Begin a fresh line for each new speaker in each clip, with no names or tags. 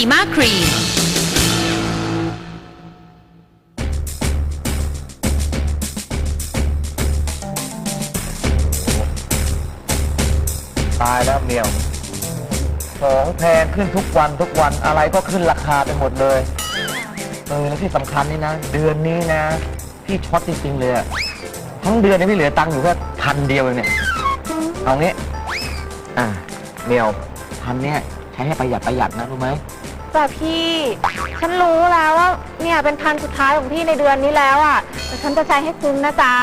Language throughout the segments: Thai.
ีมาครีม
ตายแล้วเมียวของแพงขึ้นทุกวันทุกวันอะไรก็ขึ้นราคาไปหมดเลยเออแล้วที่สำคัญนี่นะ เดือนนี้นะพี่ช็อตจริงๆเลยอะทั้งเดือนเนี่ยพี่เหลือตังค์อยู่แค่พันเดียวเองเนี่ยเอางี้อะเมียวพันเนี่ยใช้ให้ประหยัดประหยัดนะรู้ไหม
แต่พี่ ฉันรู้แล้วว่าเนี่ยเป็นพันสุดท้ายของพี่ในเดือนนี้แล้วอะแต่ฉันจะใช้ให้คุ้มนะจ๊ะ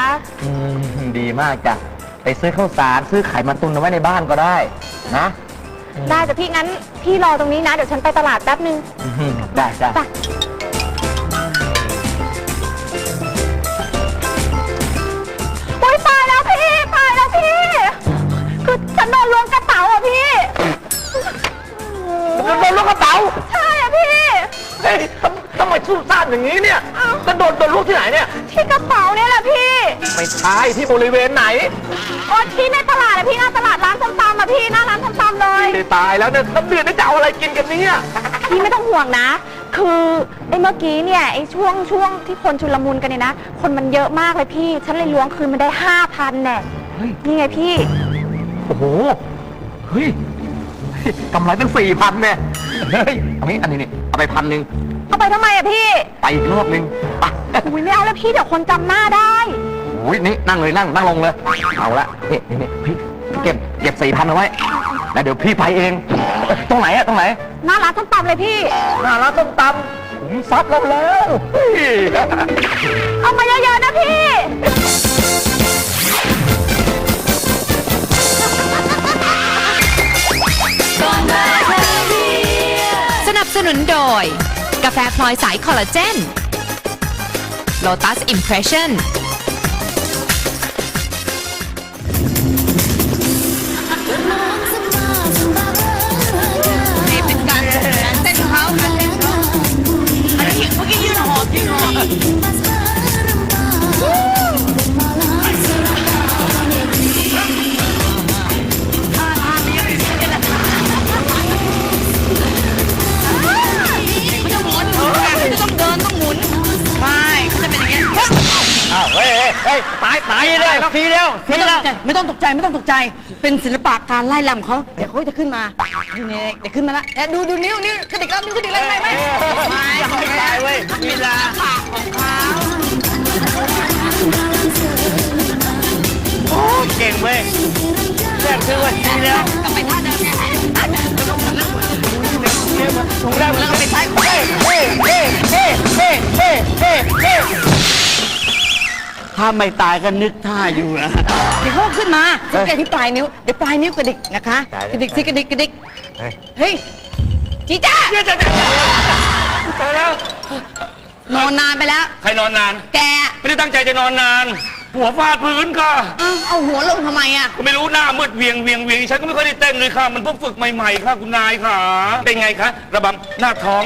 อืมดีมากจ้ะไปซื้อข้าวสารซื้อไข่มาตุนเอาไว้ในบ้านก็ได้นะ
ได้แต่พี่งั้นพี่รอตรงนี้นะ เดี๋ยวฉันไปตลาดแป๊บนึง
อืมได้จ้ะ ที่ไหนเนี่ย
ที่กระเป๋าเนี่ยแหละพี่
ไม่ใช่ที่บริเวณไหน
โอ๊ยที่ในตลาดอะพี่หน้าตลาดร้านส้มตำอะพี่หน้าร้านส้มตำเลย
ได้ตายแล้วเนี่ยน้ำเดือดจะเอาอะไรกินกันเนี่ย
พี่ไม่ต้องห่วงนะ คือไอ้เมื่อกี้เนี่ยไอ้ช่วงช่วงที่คนชุลมุนกันเนี่ยนะ คนมันเยอะมากเลยพี่ ฉันเลยล้วงคืนมันได้ห้าพันแน่
เฮ้ย
นี่ไงพี่
โอ้โหเฮ้ยกำไรตั้งสี่พันเนี่ยเฮ้ยเอางี้อันนี้นี่เอาไปพันหนึ่ง
เอาไปทำไมอะพี่
ไปอีกรอบหนึ่งไป
อุ้ยไม่เอาแล้วพี่เดี๋ยวคนจำหน้าได้
โอ้ยนี่นั่งเลยนั่งนั่งลงเลย เอาละนี่นี่นี่พี่เก็บเก็บสี่พันเอาไว้แล้วเดี๋ยวพี่ไปเอง ตรงไหนอะตรงไหน
หน้าร้านส้มตำเลยพี่
หน้าร้านส้มตำผมซัดเราแล้วเฮ้ย
เอามาเยอะๆนะพี่
สนับสนุนโดย กาแฟพลอยสายคอลลาเจน Lotus Impression ตายตาย
เลยทีเดียวที
ไม่ต้อง
เดียว
ตกใจไม่ต้องตกใจไม่ต้องตกใจ เป็นศิลปะการไล่ลำเขาเดี๋ยวเขาจะขึ้นมาดูเนี่ยเดี๋ยวขึ้นมาละเอ๊ะดูดูนิ้วนิ้วกระดิกแล้วนิ้วกระดิกแล้วไหมไหมไม่
ยังไม่ตายเว้ยมีลา
ปากของเขา
โอ้เก่งเว้ยแรกซื้อว่าทีเดียว
กลับไปท่าเดิมเนี่ย
ถุงแรกแล้วก็ไปใช้เฮ้ยเฮ้ยเฮ้ยเฮ้ยเฮ้ย
ถ้าไม่ตายก็นึกท่าอยู่นะ
เดี๋ยวเขาขึ้นมาสังเกตที่ปลายนิ้ว เดี๋ยวปลายนิ้วกระดิกนะคะกระดิกสิกระดิกกระดิกเฮ้ยจีจ้า
ตายแล้ว
นอนนานไปแล้ว
ใครนอนนาน
แก
ไม่ได้ตั้งใจจะนอนนาน หัวฟาดพื้นค่ะ
เอาเอาหัวลงทำไมอะ
ก็ไม่รู้หน้ามืดเวียงเวียงเวียงฉันก็ไม่ค่อยได้เต้นเลยค่ะ มันเพิ่งฝึกใหม่ๆค่ะคุณนายค่ะ เป็นไงคะระบำหน้าท้อง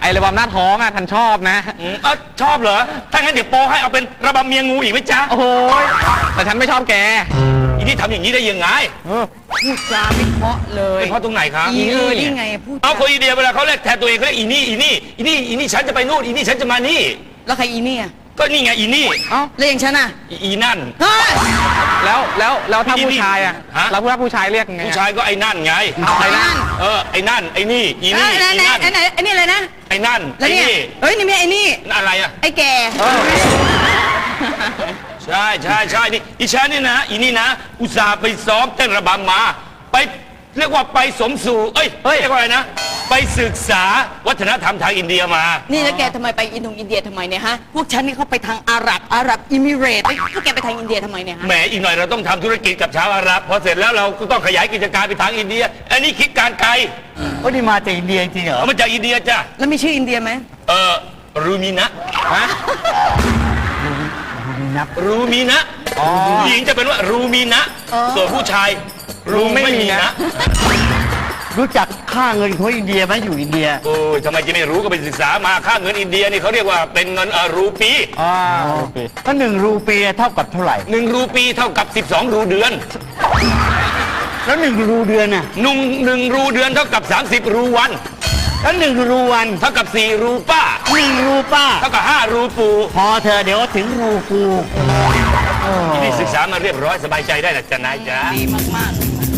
ไอ้ระบำหน้าท้องอะท่านชอบนะ
อืมเอ้าชอบเหรอ ถ้างั้นเดี๋ยวโปให้เอาเป็นระบำเมียงูอีกไหมจ๊ะ
โอ้ยแต่ฉันไม่ชอบแก
อีนี่ทำอย่างนี้ได้ยังไง
พูดจาไม่เพราะเลย
เป็นเพราะตรงไหนคะ
อีเออนี่ไงพูด
เอาคนอินเดียเวลาเขาเรียกแทนตัวเองเขาเรียกอีนี่อีนี่อีนี่อีนี่ฉันจะไปนู่นอีนี่ฉันจะมานี่
แล้วใครอีเนี่ย
ก็นี่ไงอีนี่
เอ้าแล้วอย่างฉันอะ
อีอีนั่น
เฮ้ย
แล้วแล้วแล้วถ้าผู้ชายอะ
ฮะ
แล้วถ้าผู้ชายเรียกไง
ผู้ชายก็ไอ้นั่นไง
ไอ้นั่น
เออไอ้นั่นไอ้นี่อี
ไอ้
นี่
ไหน
อี
ไหน
นั่น
ไอ้ไหนไอ้นี่อะไรนะ
ไอ้นั่น
แล้ว
ไอ้
เนี่ย
นี่
เฮ้ยนี่ไม่ไอ้นี่
อะไรอะ
ไอ้แก่
ใช่ใช่ใช่นี่อีฉันนี่นะอีนี่นะ อุตส่าห์ไปซ้อมเต้นระบำมา ไปเรียกว่าไปสมสู่เอ้ยเรียกว่าอะไรนะ ไปศึกษาวัฒนธรรมทางอินเดียมา
นี่แล้วแกทำไมไปอินโดอินเดียทำไมเนี่ยฮะ พวกฉันนี่เขาไปทางอาหรับอาหรับอิมิเรตส์พวกแกไปทางอินเดียทำไมเนี่ยฮะ
แหมอีกหน่อยเราต้องทำธุรกิจกับชาวอาหรับพอเสร็จแล้วเราก็ต้องขยายกิจการไปทางอินเดีย อันนี้คิดการไกล
โอ้นี่มาจากอินเดียจริงเหรอ
เอามาจากอินเดียจ้ะ
แล้วมีชื่ออินเดียไหม
เออรูมีนะฮะรูมีนะผู้หญิงจะเป็นว่ารูมีนะส่วนผู้ชายรูไม่มีนะ
รู้จักค่าเงินของอินเดียไหมอยู่อินเดีย
โอ้ยทำไมจะไม่รู้ก็ไปศึกษามาค่าเงินอินเดียนี่เขาเรียกว่าเป็นเงินเอ่อรูปี
อ่าโอเคถ้าหนึ่งรูปีเท่ากับเท่าไหร่
หนึ่งรูปีเท่ากับ 12 รูเดือน
แล้วหนึ่งรูเดือนน่ะ
หนุ่มหนึ่งรูเดือนเท่ากับ 30 รูวัน
แล้วหนึ่งรูวัน
เท่ากับ 4 รูป้า
หนึ่งรูป้า
เท่ากับ 5 รูปู
พอเธอะเดี๋ยวถึงรูกู
ที่ศึกษามาเรียบร้อยสบายใจได้นะจ๊ะนายจ๊ะ
Bermohon semua semua berharga Dan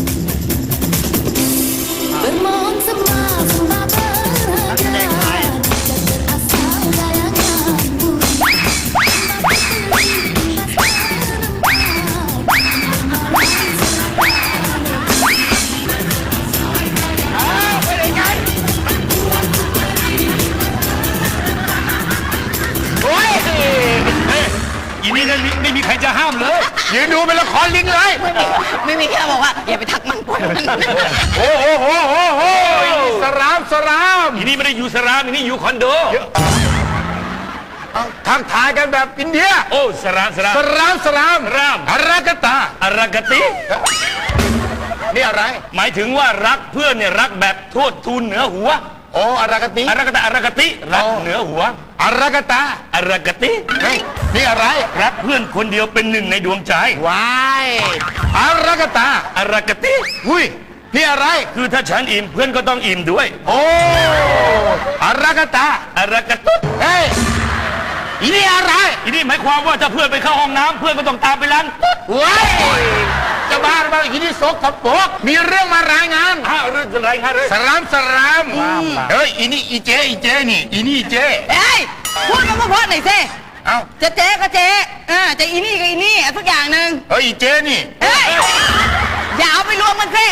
โอ้ยเฮ้ยอีนี่นั่นไม่มีใครจะห้ามเลยยืนดูเป็นละครลิงเลย
ไม่มีแค่บอกว่าอย่าไปทักมันปล่อยมัน
โอ้โหโอ้โหโอ้โหสรามสรามอีนี่ไม่ได้อยู่สรามอี นี่อยู่คอนโด
ทักทายกันแบบอินเดีย
โอ้สรามสราม
สรามสราม
ราม
อารากตา
อารากติ
นี่อะไร
หมายถึงว่ารักเพื่อนเนี่ยรักแบบโทษทูลเหนือหัว
โอ้อารากติ
อารากตะอารากติ รักเหนือหัว
อารากตา
อารากติ
เฮ้ยนี่อะไร
รักเพื่อนคนเดียวเป็นหนึ่งในดวงใจ
ว้ายอารากตา
อารากติ
อุ้ย นี่อะไร
คือถ้าฉันอิ่มเพื่อนก็ต้องอิ่มด้วย
โอ้อารากตา
อารากตุด
เฮ้ยอีนี่อะไร
อีนี่หมายความว่าถ้าเพื่อนไปเข้าห้องน้ำเพื่อนก็ต้องตามไปล้างตุ๊ด
ว้ายจะบ้าหรือเปล่าอีนี่สกปรกมีเรื่องมารายงาน
อ้าวเรื่องอะไรครับเรื่อง
สรามสรามเฮ้ยอีนี่อีเจอีเจนี่อีนี่อีเจ
เอ้ยพูดมาเพราะๆหน่อยสิ
เอ้า
จะเจ๊ก็เจ๊อ่าจะอีนี่ก็อีนี่เอาสักอย่างหนึ่ง
เฮ้ยอีเจนี่
เฮ้ยอย่าเอาไปรวมมันสิ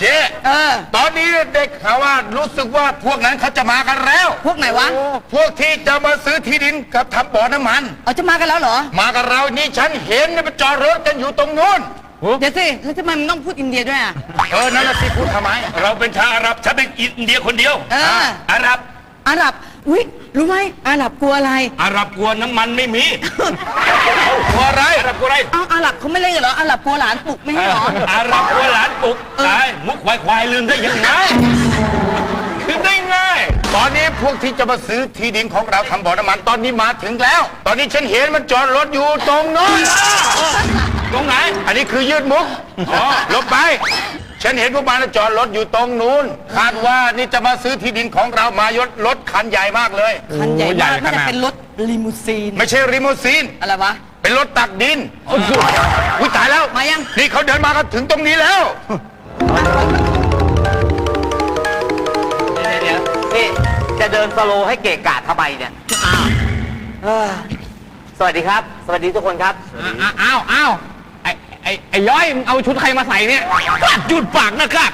เจ
เออ
ตอนนี้เด็กข่าวว่ารู้สึกว่าพวกนั้นเขาจะมากันแล้ว
พวกไหนวะ
พวกที่จะมาซื้อที่ดินกับทำบ่อน้ำมัน
เอาจะมากันแล้วเหรอ
มากับเรานี่ฉันเห็นเนี่ยมันจอดรถกันอยู่ตรงนู้น
เดี๋ยวสิแล้วทำไมมันต้องพูดอินเดียด้วยอะ
เออนั่นน่ะสิพูดทำไม
เราเป็นชาวอาหรับฉันเป็นอินเดียคนเดียว
เออ
อาหรับ
อาหรับ อุ้ยรู้ไหมอาหรับกลัวอะไร
อาหรับกลัวน้ำมันไม่มี
กลัวอะไร
อาหรับกลัวอะไร
เอาอาหรับเขาไม่เล่นกันเหรออาหรับกลัวหลานปลุกไม่ให้เหรอ
อาหรับกลัวหลานปลุกตายมุกควายควายลืมได้ยังไงคือได้ไง
ตอนนี้พวกที่จะมาซื้อที่ดินของเราทำบ่อน้ำมันตอนนี้มาถึงแล้ว ตอนนี้ฉันเห็นมันจอดรถอยู่ตรงนู้น
ตรงไหน
อันนี้คือยืดมุก
อ๋อ
ลบไป ฉันเห็นพวกมันจอดรถอยู่ตรงนู้น คาดว่านี่จะมาซื้อที่ดินของเรามายศรถคันใหญ่มากเลย
คันใหญ่มากน่าจะเป็นรถลิมูซีน
ไม่ใช่ริมูซีน
อะไรวะ
เป็นรถตักดินอุ้ยตายแล้ว
มายัง
นี่เขาเดินมากันถึงตรงนี้แล้ว
เดี๋ยวนี่จะเดินสโลว์ให้เกะกะทำไมเนี่ยเอ้อสวัสดีครับ สวัสดีทุกคนครับ
อ้าวอ้าว ไอ้ไอ้ไอ้ย้อยมึงเอาชุดใครมาใส่เนี่ย
หยุดปากนะครับ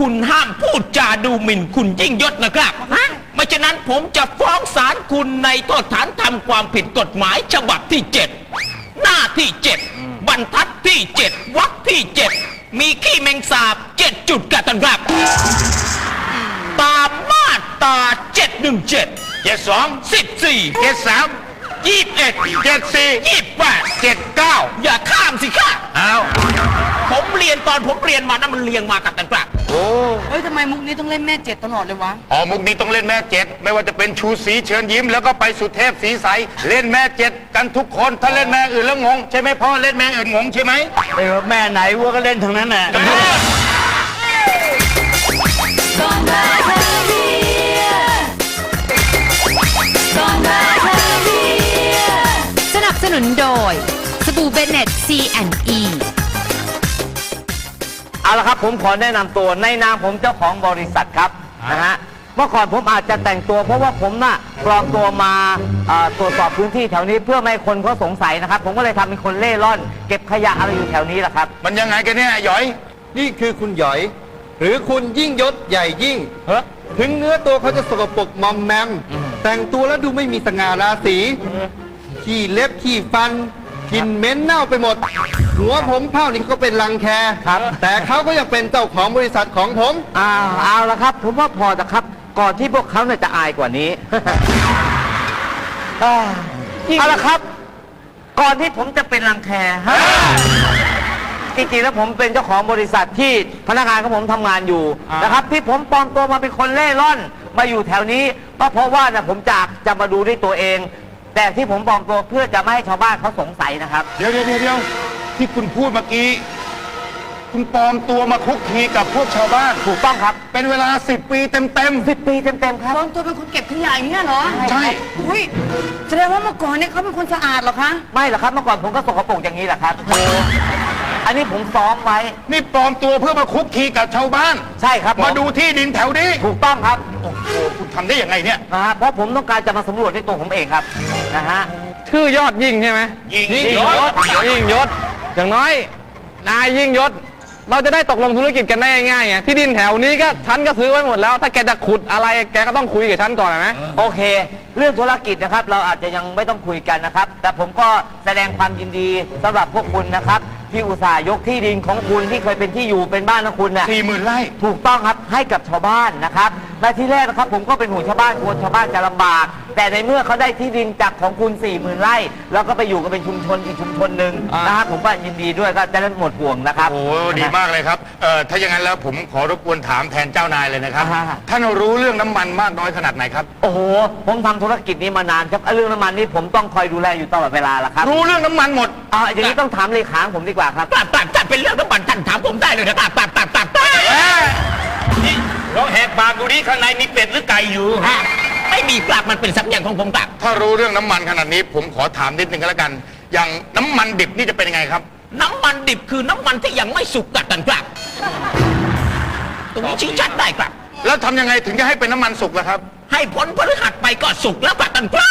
คุณห้ามพูดจาดูหมิ่นคุณยิ่งยศนะครับไม่ฉะนั้นผมจะฟ้องศาลคุณในโทษฐานทำความผิดกฎหมายฉบับที่ 7 หน้าที่ 7 บรรทัดที่ 7วรรคที่ 7 มีขี้แมงสาบ 7 จุดกระตันครับ ตามมาตรา717
เจ็ดสอง
14
เจ็ดสาม
21
เจ็ดสี่
28
เจ็ดเก้า
อย่าข้ามสิค่ะ
อ้าว
ผมเรียนตอนผมเรียนมานะมันเรียงมากับตันครับ
โอ้
เฮ้ยทำไมมุกนี้ต้องเล่นแม่เจ็ดตลอดเลยวะ
อ๋อมุกนี้ต้องเล่นแม่เจ็ดไม่ว่าจะเป็นชูศรีเชิญยิ้ม แล้วก็ไปสุเทพสีใสเล่นแม่เจ็ดกันทุกคนถ้าเล่นแม่อื่นแล้วงง ใช่ไหมพ่อเล่นแม่อื่นงงใช่ไหม
ไปเถอะแม่ไหนวัวก็เล่นทั้งนั้นแหละ
สนั นุนโดย สบู่เบเน็ต C&E
เอาละครับผมขอแนะนำตัวในนามผมเจ้าของบริษัทครับนะฮะเมื่อก่อนผมอาจจะแต่งตัว เพราะว่าผมน่ะปลอมตัวมาเอ่อตรวจสอบพื้นที่แถวนี้เพื่อไม่ให้คนเขาสงสัยนะครับ ผมก็เลยทำเป็นคนเล่ร่อน เก็บขยะอะไรอยู่แถวนี้แหละครับ
มันยังไงกันเนี่ยหยอย
นี่คือคุณหยอย หรือคุณยิ่งยศใหญ่ยิ่งถึงเนื้อตัวเขาจะสกปรกมอมแมม แต่งตัวแล้วดูไม่มีสง่าราศี ขี้เล็บขี้ฟันกลินเหม็นเน่าไปหมด หัวผมเผ่านี่ก็เป็นรังแค
ครับ
แต่เขาก็ยังเป็นเจ้าของบริษัทของผม
อ้าวเอาละครับ ผมว่าพอจะครับ ก่อนที่พวกเขาเนี่ยจะอายกว่านี้ อ่าเอาละครับ ก่อนที่ผมจะเป็นรังแคฮะจริงๆแล้วผมเป็นเจ้าของบริษัทที่พนักงานของผมทำงานอยู่นะครับ ที่ผมปลอมตัวมาเป็นคนเล่ร่อน มาอยู่แถวนี้ก็เพราะว่านะผมจากจะมาดูด้วยตัวเอง แต่ที่ผมปลอมตัวเพื่อจะไม่ให้ชาวบ้านเขาสงสัยนะครับ
เดี๋ยวเดี๋ยวเดี๋ยวที่คุณพูดเมื่อกี้ คุณปลอมตัวมาคุกคีกับพวกชาวบ้าน
ถูกต้องครับ
เป็นเวลาสิบปีเต็ม
สิบปีเต็มๆครับ
ปลอมตัวเป็นคนเก็บขยะอย่างเงี้ยเหรอ
ๆใช่
อุ้ยแสดงว่าเมื่อก่อนเนี่ยเขาเป็นคนสะอาดเหรอคะ
ไม่หรอกครับเมื่อก่อนผมก็สกปรกอย่างนี้แหละครับ อันนี้ผมซ้อมไว้
นี่ปลอมตัวเพื่อมาคุกคีกับชาวบ้าน
ใช่ครับผ
มาดูที่ดินแถวนี้
ถูกต้องครับ
โอ้โหคุณทำได้ยังไงเนี่ย
นะฮะเพราะผมต้องการจะมาสำรวจด้วยตัวผมเองครับนะฮะ
ชื่อยอดยิ่งใช่ไหม
ยิ่งยศ
ยิ่งยศ อย่างน้อย นายยิ่งยศ เราจะได้ตกลงธุรกิจกันได้ง่ายๆไงที่ดินแถวนี้ก็ฉันก็ซื้อไว้หมดแล้ว ถ้าแกจะขุดอะไรแกก็ต้องคุยกับฉันก่อนนะ
โอเค เรื่องธุรกิจนะครับ เราอาจจะยังไม่ต้องคุยกันนะครับ แต่ผมก็แสดงความยินดีสำหรับพวกคุณนะครับ ที่อุตส่าห์ยกที่ดินของคุณที่เคยเป็นที่อยู่เป็นบ้านของคุณเนี่ย
สี่หมื่นไร่
ถูกต้องครับให้กับชาวบ้านนะครับในที่แรกนะครับผมก็เป็นห่วงชาวบ้านกลัวชาวบ้านจะลำบาก แต่ในเมื่อเขาได้ที่ดินจากของคุณ4ี่หมื่นไร่ แล้วก็ไปอยู่กันเป็นชุมชนอีกชุมชนหนึ่งนะครับผมก็ยินดีด้วยก็จะได้หมดห่วงนะครับ
โอ้ดีมากเลยครับเอ่อถ้าอย่างนั้นแล้วผมขอรบกวนถามแทนเจ้านายเลยนะครับ
อ่าฮะ
ท่านรู้เรื่องน้ำมันมากน้อยขนาดไหนครับ
โอ้โห ผมทำธุรกิจนี้มานานครับเรื่องน้ำมันนี่ผมต้องคอยดูแลอยู่ตลอดเวลาละครับ
รู้เรื่องน้ำมันหมด
อ่าอย่างนี้ต้องถามเลขาของผมดีกว่าครับ
ปรับปรับถ้าเป็นเรื่องน้ำมันท่านถามผมได้เลยนะครับปรับปรับปรับปรับ
นี่ลองแหกปากดูดิข้างในมีเป็ดหรือไก่อยู่
ฮะ ไม่มีปรับมันเป็นสำเนียงของผมปรับ
ถ้ารู้เรื่องน้ำมันขนาดนี้ ผมขอถามนิดนึงก็แล้วกัน อย่างน้ำมันดิบนี่จะเป็นยังไงครับ
น้ำมันดิบคือน้ำมันที่ยังไม่สุกกัดกันครับ ตรงนี้ชี้ชัดได้ครับ
แล้วทำยังไงถึงจะให้เป็นน้ำมันสุกล่ะครับ
ให้ผลพฤหัสไปก็สุกแล้วกัดกันครับ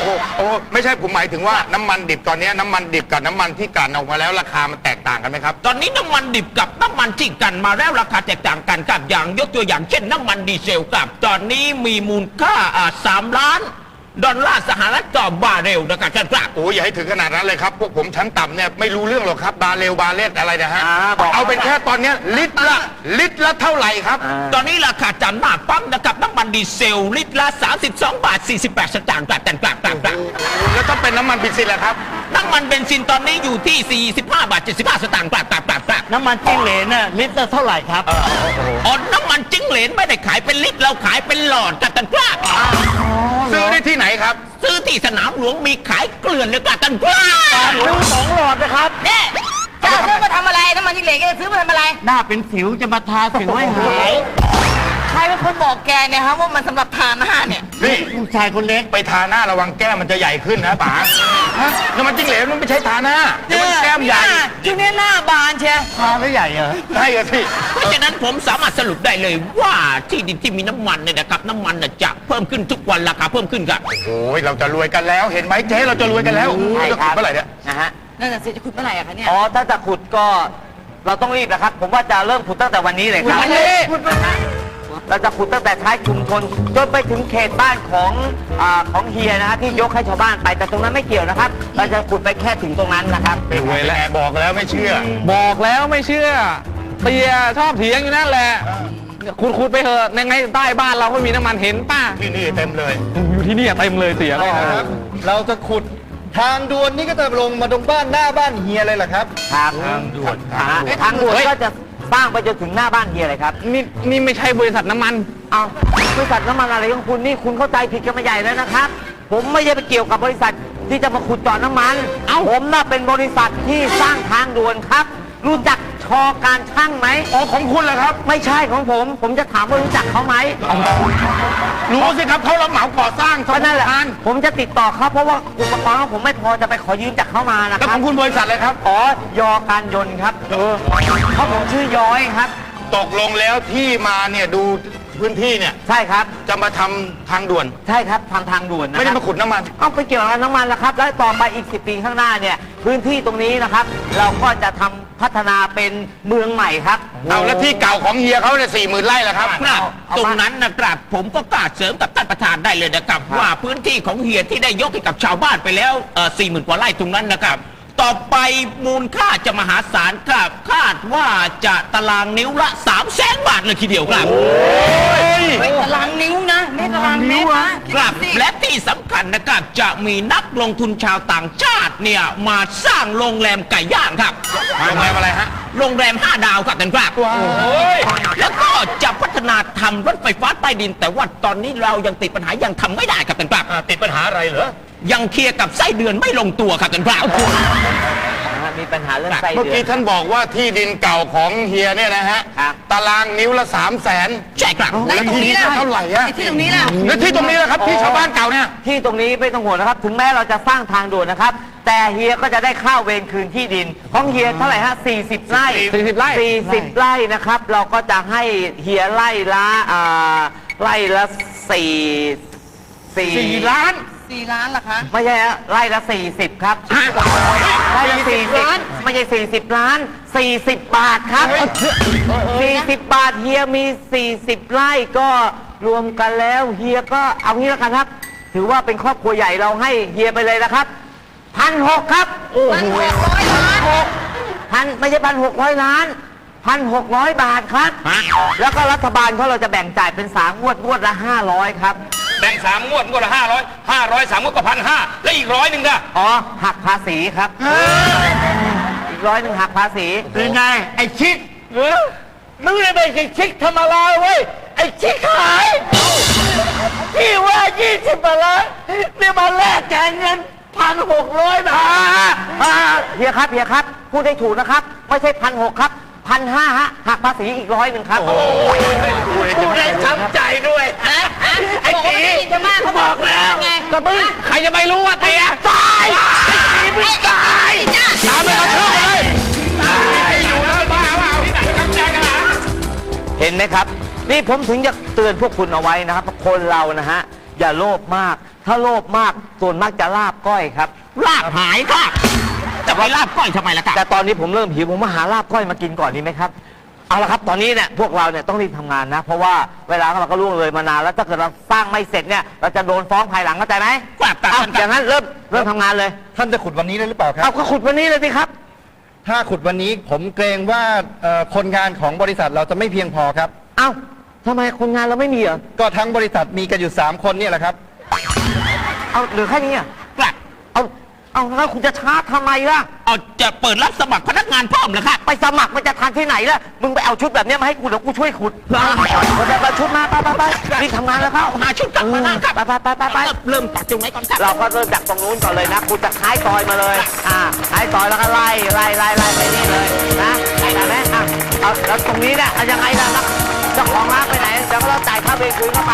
โอ้โอ้ไม่ใช่ผมหมายถึงว่าน้ำมันดิบตอนนี้น้ำมันดิบกับน้ำมันที่กลั่นออกมาแล้วราคามันแตกต่างกันไหมครับ
ตอนนี้น้ำมันดิบกับน้ำมันที่กันมาแล้วราคาแตกต่างกันครับอย่างยกตัวอย่างเช่นน้ำมันดีเซลครับ ตอนนี้มีมูลค่าอ่าสามล้าน ดอลลาร์สหรัฐต่อบาร์เรลนะครับท่านครับ
โอ้ยอย่าให้ถึงขนาดนั้นเลยครับ พวกผมชั้นต่ำเนี่ยไม่รู้เรื่องหรอกครับ บาเรลบาเลตอะไรนะฮะ
อ่าบอก
เอาเป็นแค่ตอนเนี้ยลิตรละ ลิตรละเท่าไหร่ครับ
อ่า
ตอนนี้ราคาจำหน้าปั๊มนะครับน้ำมันดีเซลลิตรละ 32 บาท 48 สตางค์ครับท่านครับครับครับ
แล้วถ้าเป็นน้ำมันเบนซินล่ะครับ
น้ำมันเบนซินตอนนี้อยู่ที่ 45 บาท 75 สตางค์ครับครับครับครับ
น้ำมันจิ้งเหลนน่ะลิตรละเท่าไหร่ครับ
อ๋อน้ำมันจิ้งเหลนไม่ได้ขายเป็นลิตรเราขายเป็นหลอดครับท่านครับ
ซื้อได้ที่ไหนครับ
ซื้อที่สนามหลวงมีขายเกลื่อนเลยครับท่านครับ
ซื้อสองหลอดนะครับ
เนี่ยจะเอาซื้อมาทำอะไรน้ำมันที่เหล็กจะซื้อมาทำอะไร
หน้าเป็นสิวจะมาทาสิวให้หาย
ใครเป็นคนบอกแกเนี่ยฮะว่ามันสำหรับทาหน้าเนี่ย
นี่
ลูกชายคนเล็ก
ไปทาหน้าระวังแก้มมันจะใหญ่ขึ้นนะป๋าฮะน้ำมันจิ้งเหลนมันไม่ใช่ทาหน้าเดี๋ยวมันแก้มใหญ่
ช่วงนี้หน้าบานเชีย
ทาแล้วใหญ่เหรอ
ใช่อะสิ
เพราะฉะนั้นผมสามารถสรุปได้เลยว่าที่ดินที่มีน้ำมันเนี่ยนะครับน้ำมันน่ะจะเพิ่มขึ้นทุกวันราคาเพิ่มขึ้นครับ
โอ้ยเราจะรวยกันแล้วเห็นไหมเจ๊เราจะรวยกันแล้ว
ใช่
จะ
ค
ขุ
รั
ด
บ
เมื่อไหร่เนี่ย
นะฮะ
นั่นน่ะสิจะขุดเมื่อไหร่อะคะเนี่ย
อ๋อถ้าจะขุดก็เราต้องรีบนะครับ ผมว่าจะเริ่มขุดตั้งแต่วันนี้เลยครับ
วันนี้
เราจะขุดตั้งแต่ท้ายชุมชนจนไปถึงเขตบ้านของอาของเฮียนะฮะที่ยกให้ชาวบ้านไปแต่ตรงนั้นไม่เกี่ยวนะครับ เราจะขุดไปแค่ถึงตรงนั้นนะครับ
เป็นไงแล้วบอกแล้วไม่เชื่อ
บอกแล้วไม่เชื่อเตียชอบเถียงอยู่นั่นแหละขุดขุดไปเถอะยังไงใต้บ้านเราก็มีน้ำมันเห็นป้า
นี่นี่เต็มเลย
อยู่ที่นี่เต็มเลยเสียก็ครับ เราจะขุดทางด่วนนี่ก็จะลงมาตรงบ้านหน้าบ้านเฮียเลยเหรอครับ
ครับทางด่วนทางด่วนก็จะ สร้างไปจนถึงหน้าบ้านเฮียเลยครับ
นี่นี่ไม่ใช่บริษัทน้ำมัน
เอาบริษัทน้ำมันอะไรของคุณนี่คุณเข้าใจผิดกันมาใหญ่แล้วนะครับ ผมไม่ได้ไปเกี่ยวกับบริษัทที่จะมาขุดเจาะน้ำมัน เอาผมน่ะเป็นบริษัทที่สร้างทางด่วนครับ รู้จักชอการช่างไหม
อ๋อของคุณเหรอครับ
ไม่ใช่ของผม ผมจะถามว่ารู้จักเขาไหม
รู้สิครับเขารับเหมาก่อสร้าง
ก็นั่นแหละ
ทาง
ผมจะติดต่อเขาเพราะว่าอุปกรณ์ของผมไม่พอจะไปขอยืมจากเขามานะ
แล้ว
ค
ข
รั
อบงคุณบริษัทอะไรครับ
อ๋อยอการยนต์ครับเออเพราะผมชื่อย้อยครับ
ตกลงแล้วที่มาเนี่ยดูพื้นที่เนี่ย
ใช่ครับ
จะมาทำทางด่วน
ใช่ครับทางทางด่วนนะ
ไม่
ค
ได้
รับ
มาขุดน้ำมัน
เอาไปเกี่ยวกับน้ำมันแล้วครับ แล้วต่อไปอีก 10 ปีข้างหน้าเนี่ย พื้นที่ตรงนี้นะครับ เราก็จะทำพัฒนาเป็นเมืองใหม่ครับ
เอาแล้วที่เก่าของเฮียเขาเนี่ยสี่หมื่นไร่แล้วครับ
ครับ
เอา
ตรง
มา
นั้นนะครับ ผมก็กล้าเสริมกับท่านประธานได้เลยนะครับ ว่าพื้นที่ของเฮียที่ได้ยกให้กับชาวบ้านไปแล้วสี่หมื่นกว่าไร่ตรงนั้นนะครับ ต่อไปมูลค่าจะมหาศาลครับคาดว่าจะตารางนิ้วละ3 0 0แสนบาทเลยทีเดียวครับ
ตารางนิ้วนะไม่ตารางเมตรนะครับ
และที่สำคัญนะครับจะมีนักลงทุนชาวต่างชาติเนี่ยมาสร้างโรงแรมไก่ย่างครับ
โรงแรมอะไรฮะ
โรงแรม 5 ดาวครับท่านครับแล้วก็จะพัฒนาทำรถไฟฟ้าใต้ดิน แต่ว่าตอนนี้เรายังติดปัญหายังทำไม่ได้ครับท่านครับ
ติดปัญหาอะไรเหรอ
ยังเคลียร์กับไส้เดือนไม่ลงตัวครับท่านครับ
นะฮะมีมีปัญหาเรื่องไส้
เมื่อ
เดือ
กี้
น
ท่านบอกว่าที่ดินเก่าของเฮียเนี่ยนะฮะ
ครับ
ตารางนิ้วละสามแสน
ใช่ครับ
แล้วที่นี้เท่าไหร่อะ
ที่ตรงนี้ล่ะ
แล้วที่ตรงนี้ล่ะครับที่ชาวบ้านเก่าเนี่ย
ที่ตรงนี้ไม่ต้องห่วงนะครับ ถึงแม้เราจะสร้างทางด่วนนะครับ แต่เฮียก็จะได้ข้าวเวรคืนที่ดิน ของเฮียเท่าไหร่ฮะ 40 ไร่
40ไร่
40 ไร่นะครับ เราก็จะให้เฮียไร่ละอ่าไร่ละสี่สี่
สี่ล้าน
สี่ล้านเหรอคะ
ไม่ใช่ฮะไร่ละ 40 ครับไร่ละ40ไม่ใช่ 40 ล้าน 40 บาทครับ 40 บาทเฮียมี 40 ไร่ก็รวมกันแล้วเฮียก็เอางี้แล้วกันครับ ถือว่าเป็นครอบครัวใหญ่เราให้เฮียไปเลยนะครับพันหกครับโอ้โหพันไม่ใช่พันหกร้อยล้านพันหกร้อยบาทครับ แล้วก็รัฐบาลเขาเราจะแบ่งจ่ายเป็นสามงวดงวดละห้าร้อยครับ
แบ่งสามงวดงวดละห้าร้อยห้าร้อยสามงวดก็พันห้าแล้วอีกร้อยหนึ่งนะ
อ๋อ หักภาษีครับ อีกร้อยหนึ่งหักภาษี
เป็นไง ไอ้ชิคเออมึงเลยไปไอ้ชิคทำอะไรเว้ย ไอ้ชิคหายที่ว่ายี่สิบล้านนี่มาแลกแกเงินพันหกร้อยบาท
อ่าเฮียครับเฮียครับ พูดได้ถูกนะครับ ไม่ใช่พันหกครับ พันห้าฮะหักภาษีอีกร้อยหนึ่งครับ
พูดได้ช้ำใจด้วยไอ้ตีจะมาเขาบอกแล้วก็มึงใครจะไม่รู้ว่าเตียตายไอ้ตีมึงตายตามไปเอาเชือกเลยตายอยู่แล้วบ้าเปล่าที่ไหนทำใจกันล่ะ
เห็นไหมครับ นี่ผมถึงจะเตือนพวกคุณเอาไว้นะครับ คนเรานะฮะอย่าโลภมาก ถ้าโลภมากส่วนมากจะลาบก้อยครับ
ลาบหายค่ะ จะไปลาบก้อยทำไมล่ะค่ะ
แต่ตอนนี้ผมเริ่มหิวผมมาหาลาบก้อยมากินก่อนดีไหมครับ เอาละครับ ตอนนี้เนี่ยพวกเราเนี่ยต้องรีบทำงานนะ เพราะว่าเวลาเราก็ล่วงเลยมานานแล้วถ้าเกิดเราสร้างไม่เสร็จเนี่ยเราจะโดนฟ้องภายหลังเข้าใจไหม
ครับครับ
เอา
ครับ
อย่างนั้นเริ่มเริ่มทำงานเลย
ท่านจะขุดวันนี้เลยหรือเปล่าครั
เอา
บ
ก็ขุดวันนี้เลยสิครับ
ถ้าขุดวันนี้ผมเกรงว่าเอ่อคนงานของบริษัทเราจะไม่เพียงพอครับ
เอ้าทำไมคนงานเราไม่มีเหรอ
ก็ทั้งบริษัทมีกันอยู่ 3 คนเนี่ยแหละครับ
เอาเหลือแค่นี้อะ
ครับ
เอา เอาแล้วคุณจะช้าทำไมล่ะ
เอาจะเปิดรับสมัครพนักงานเพิ่มเหรอครับ
ไปสมัครมันจะทันที่ไหนล่ะ มึงไปเอาชุดแบบเนี้ยมาให้กูเดี๋ยวกูช่วยขุดไปไปชุดมาไปไปไปรีบทำงานแล้วเข้า
หาชุดกลับมานะครับ
ไปไปไปไปไป
เริ่มจากตรงไหนก่อนครับ
เราก็เริ่มจากตรงนู้นก่อนเลยนะ กูจะท้ายซอยมาเลย อ่าท้ายซอยแล้วก็ไล่ไล่ไล่ไล่ไปนี่เลยนะไอ้นั่นแหละอะเอาแล้วตรงนี้เนี่ยเอายังไงล่ะแล้วเจ้าของร้านไปไหนเดี๋ยวเราจ่ายค่าเบรกคืนเข้าไป